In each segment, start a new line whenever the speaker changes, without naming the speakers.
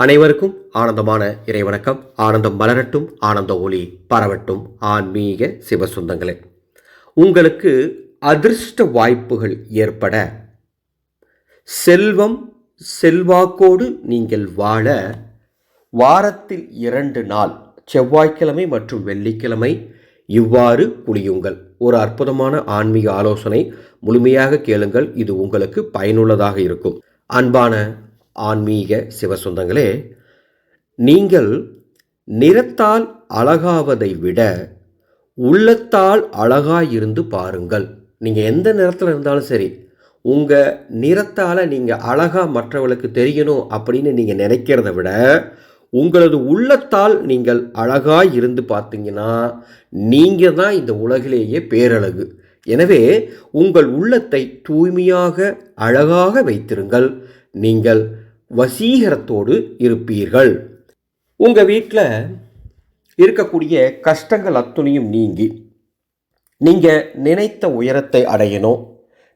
அனைவருக்கும் ஆனந்தமான இறைவணக்கம். ஆனந்தம் மலரட்டும் ஆனந்த ஒளி பரவட்டும். ஆன்மீக சிவசுந்தங்களே உங்களுக்கு அதிர்ஷ்ட வாய்ப்புகள் ஏற்பட செல்வம் செல்வாக்கோடு நீங்கள் வாழ வாரத்தில் இரண்டு நாள் செவ்வாய்க்கிழமை மற்றும் வெள்ளிக்கிழமை இவ்வாறு குளியுங்கள். ஒரு அற்புதமான ஆன்மீக ஆலோசனை முழுமையாக கேளுங்கள். இது உங்களுக்கு பயனுள்ளதாக இருக்கும். அன்பான ஆன்மீக சிவசொந்தங்களே நீங்கள் நிறத்தால் அழகாவதை விட உள்ளத்தால் அழகாயிருந்து பாருங்கள். நீங்கள் எந்த நிறத்தில் இருந்தாலும் சரி உங்கள் நிறத்தால் நீங்கள் அழகாக மற்றவர்களுக்கு தெரியணும் அப்படின்னு நீங்கள் நினைக்கிறத விட உங்களது உள்ளத்தால் நீங்கள் அழகாக இருந்து பார்த்தீங்கன்னா நீங்கள் தான் இந்த உலகிலேயே பேரழகு. எனவே உங்கள் உள்ளத்தை தூய்மையாக அழகாக வைத்திருங்கள். நீங்கள் வசீகரத்தோடு இருப்பீர்கள். உங்கள் வீட்டில் இருக்கக்கூடிய கஷ்டங்கள் அத்துணையும் நீங்கி நீங்கள் நினைத்த உயரத்தை அடையணும்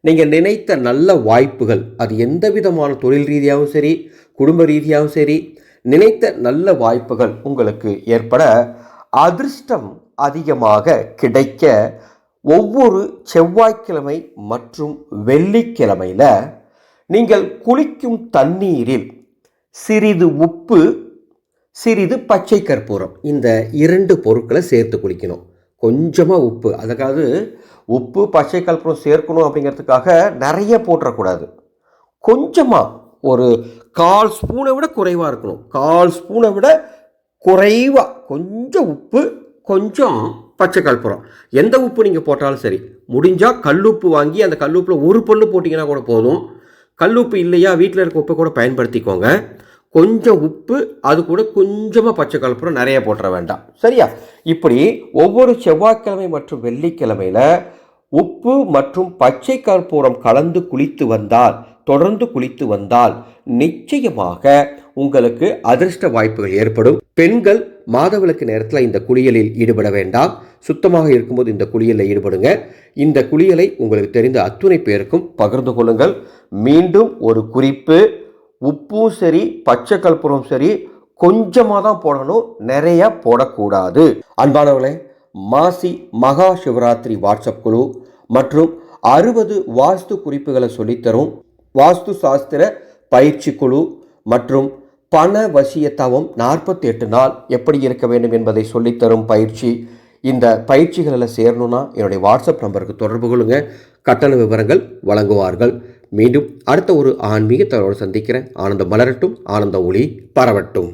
நீங்கள் நினைத்த நல்ல வாய்ப்புகள் அது எந்த விதமான தொழில் ரீதியாகவும் சரி குடும்ப ரீதியாகவும் சரி நினைத்த நல்ல வாய்ப்புகள் உங்களுக்கு ஏற்பட அதிர்ஷ்டம் அதிகமாக கிடைக்க ஒவ்வொரு செவ்வாய்க்கிழமை மற்றும் வெள்ளிக்கிழமையில் நீங்கள் குளிக்கும் தண்ணீரில் சிறிது உப்பு சிறிது பச்சை கற்பூரம் இந்த இரண்டு பொருட்களை சேர்த்து குளிக்கணும். கொஞ்சமாக உப்பு அதுக்காவது உப்பு பச்சை கற்பூரம் சேர்க்கணும் அப்படிங்கிறதுக்காக நிறைய போட்டுறக்கூடாது. கொஞ்சமாக ஒரு கால் ஸ்பூனை விட குறைவாக இருக்கணும். கால் ஸ்பூனை விட குறைவாக கொஞ்சம் உப்பு கொஞ்சம் பச்சை கற்பூரம். எந்த உப்பு நீங்கள் போட்டாலும் சரி முடிஞ்சால் கல்லுப்பு வாங்கி அந்த கல்லுப்பில் ஒரு பொண்ணு போட்டிங்கன்னா கூட போதும். கல்லுப்பு இல்லையா வீட்டில் இருக்க உப்பை கூட பயன்படுத்திக்கோங்க. கொஞ்சம் உப்பு அது கூட கொஞ்சமாக பச்சை கற்பூரம் நிறைய போட்டுற வேண்டாம். சரியா? இப்படி ஒவ்வொரு செவ்வாய்க்கிழமை மற்றும் வெள்ளிக்கிழமையில் உப்பு மற்றும் பச்சை கற்பூரம் கலந்து குளித்து வந்தால் தொடர்ந்து குளித்து வந்தால் நிச்சயமாக உங்களுக்கு அதிர்ஷ்ட வாய்ப்புகள் ஏற்படும். பெண்கள் மாதவிளக்கு நேரத்தில் இந்த குளியலில் ஈடுபட வேண்டாம். சுத்தமாக இருக்கும்போது இந்த குளியலில் ஈடுபடுங்க. இந்த குளியலை உங்களுக்கு தெரிந்த அத்துணை பேருக்கும் பகிர்ந்து கொள்ளுங்கள். மீண்டும் ஒரு குறிப்பு. உப்பும் சரி பச்சை கற்பூரம் சரி கொஞ்சமாக தான் போடணும். நிறைய போடக்கூடாது. அன்பானவர்களே மாசி மகா சிவராத்திரி வாட்ஸ்அப் குழு மற்றும் அறுபது வாஸ்து குறிப்புகளை சொல்லித்தரும். வாஸ்து சாஸ்திர பயிற்சி குழு மற்றும் பண வசிய தவம் நாற்பத்தி எட்டு நாள் எப்படி இருக்க வேண்டும் என்பதை சொல்லித்தரும் பயிற்சி. இந்த பயிற்சிகளில் சேரணும்னா என்னுடைய வாட்ஸ்அப் நம்பருக்கு தொடர்பு கொள்ளுங்க. கட்டண விவரங்கள் வழங்குவார்கள். மீண்டும் அடுத்த ஒரு ஆன்மீக தகவலோடு சந்திக்கிறேன். ஆனந்தம் மலரட்டும். ஆனந்த ஒளி பரவட்டும்.